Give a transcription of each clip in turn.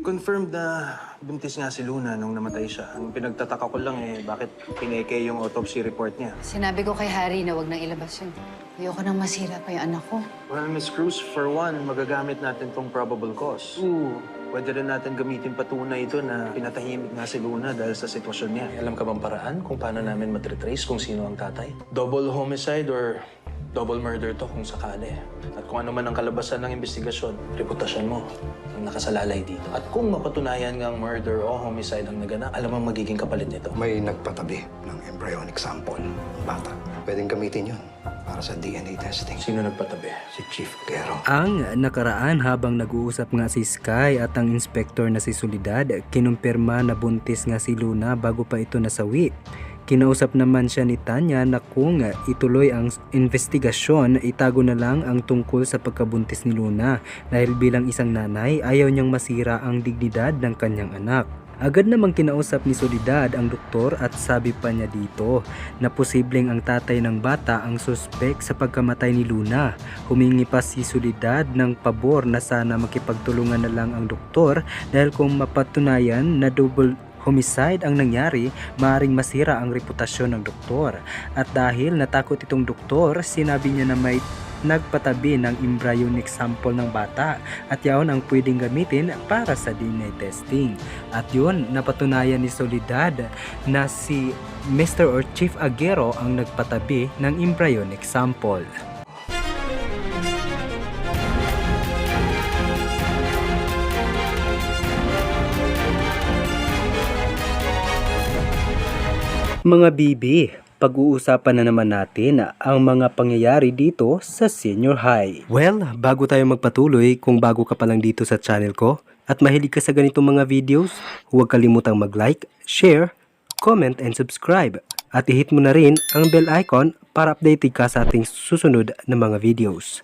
Confirmed na buntis nga si Luna nung namatay siya. Ang pinagtataka ko lang eh, bakit pineke yung autopsy report niya. Sinabi ko kay Harry na wag nang ilabas yun. Ayoko nang masira pa yung anak ko. Well, Miss Cruz, for one, magagamit natin tong probable cause. Pwede rin natin gamitin patunay ito na pinatahimik nga si Luna dahil sa sitwasyon niya. Alam ka bang paraan kung paano namin matritrace kung sino ang tatay? Double homicide or double murder to kung sakali. At kung ano man ang kalabasan ng investigasyon, reputasyon mo ang nakasalalay dito. At kung mapatunayan nga ang murder o homicide ang naganap, alam ang magiging kapalit nito. May nagpatabi ng embryonic sample ng bata. Pwedeng gamitin yun para sa DNA testing. Sino nagpatabi? Si Chief Guerrero. Ang nakaraan habang nag-uusap nga si Sky at ang inspektor na si Solidad, kinumpirma na buntis nga si Luna bago pa ito nasawi. Kinausap naman siya ni Tanya na kung ituloy ang investigasyon, itago na lang ang tungkol sa pagkabuntis ni Luna dahil bilang isang nanay ayaw niyang masira ang dignidad ng kanyang anak. Agad namang kinausap ni Solidad ang doktor at sabi pa niya dito na posibleng ang tatay ng bata ang suspek sa pagkamatay ni Luna. Humingi pa si Solidad ng pabor na sana makipagtulungan na lang ang doktor dahil kung mapatunayan na double homicide ang nangyari, maaring masira ang reputasyon ng doktor. At dahil natakot itong doktor, sinabi niya na may nagpatabi ng embryonic sample ng bata at yaon ang pwedeng gamitin para sa DNA testing. At yun, napatunayan ni Solidad na si Mr. or Chief Aguero ang nagpatabi ng embryonic sample. Mga bibi, pag-uusapan na naman natin ang mga pangyayari dito sa senior high. Well, bago tayo magpatuloy, kung bago ka pa lang dito sa channel ko at mahilig ka sa ganitong mga videos, huwag kalimutang mag-like, share, comment, and subscribe. At i-hit mo na rin ang bell icon para updated ka sa ating susunod na mga videos.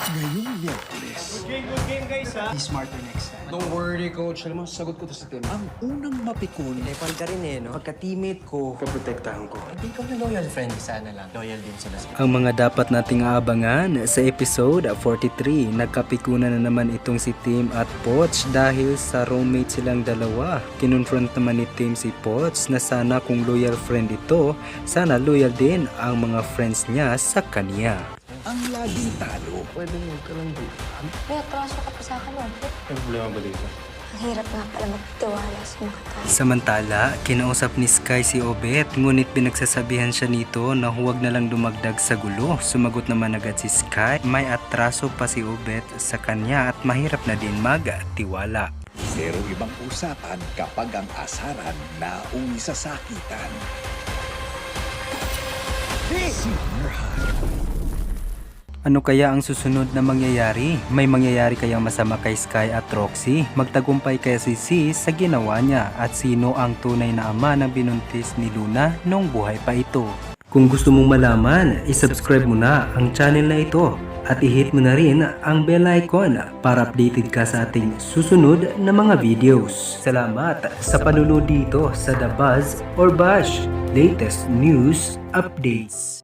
Ngayong Miyerkules. Good game, good game guys ha. Be smarter next time. Don't worry, coach. Alam mo, sagot ko to sa team. Ang unang mapikon, Nepal ka rin eh, no? Pagka-teammate ko, Kaprotektahan ko. hindi ka na loyal friend, sana lang. Loyal din sila sa Ang mga dapat nating aabangan sa episode 43, nagkapikunan na naman itong si Tim at Poch dahil sa roommate silang dalawa. Kinonfront naman ni Tim si Poch na sana kung loyal friend ito, sana loyal din ang mga friends niya sa kanya. Ang laging talo. Pwede mo ka lang dito. May atraso ka pa sa akin, Robert. May problema ba dito? Ang hirap nga pala magtiwala sa mga tao. Samantala, kinausap ni Sky si Obet ngunit pinagsasabihan siya nito na huwag na lang dumagdag sa gulo. Sumagot naman agad si Sky, may atraso pa si Obet sa kanya at mahirap na din magtiwala. Pero ibang usapan kapag ang asaran na sasakitan. Senior High. Ano kaya ang susunod na mangyayari? May mangyayari kayang masama kay Sky at Roxy? Magtagumpay kaya si C sa ginawa niya? At sino ang tunay na ama ng binuntis ni Luna nung buhay pa ito? Kung gusto mong malaman, isubscribe mo na ang channel na ito at i-hit mo na rin ang bell icon para updated ka sa ating susunod na mga videos. Salamat sa panunod dito sa The Buzz or Bash latest news updates.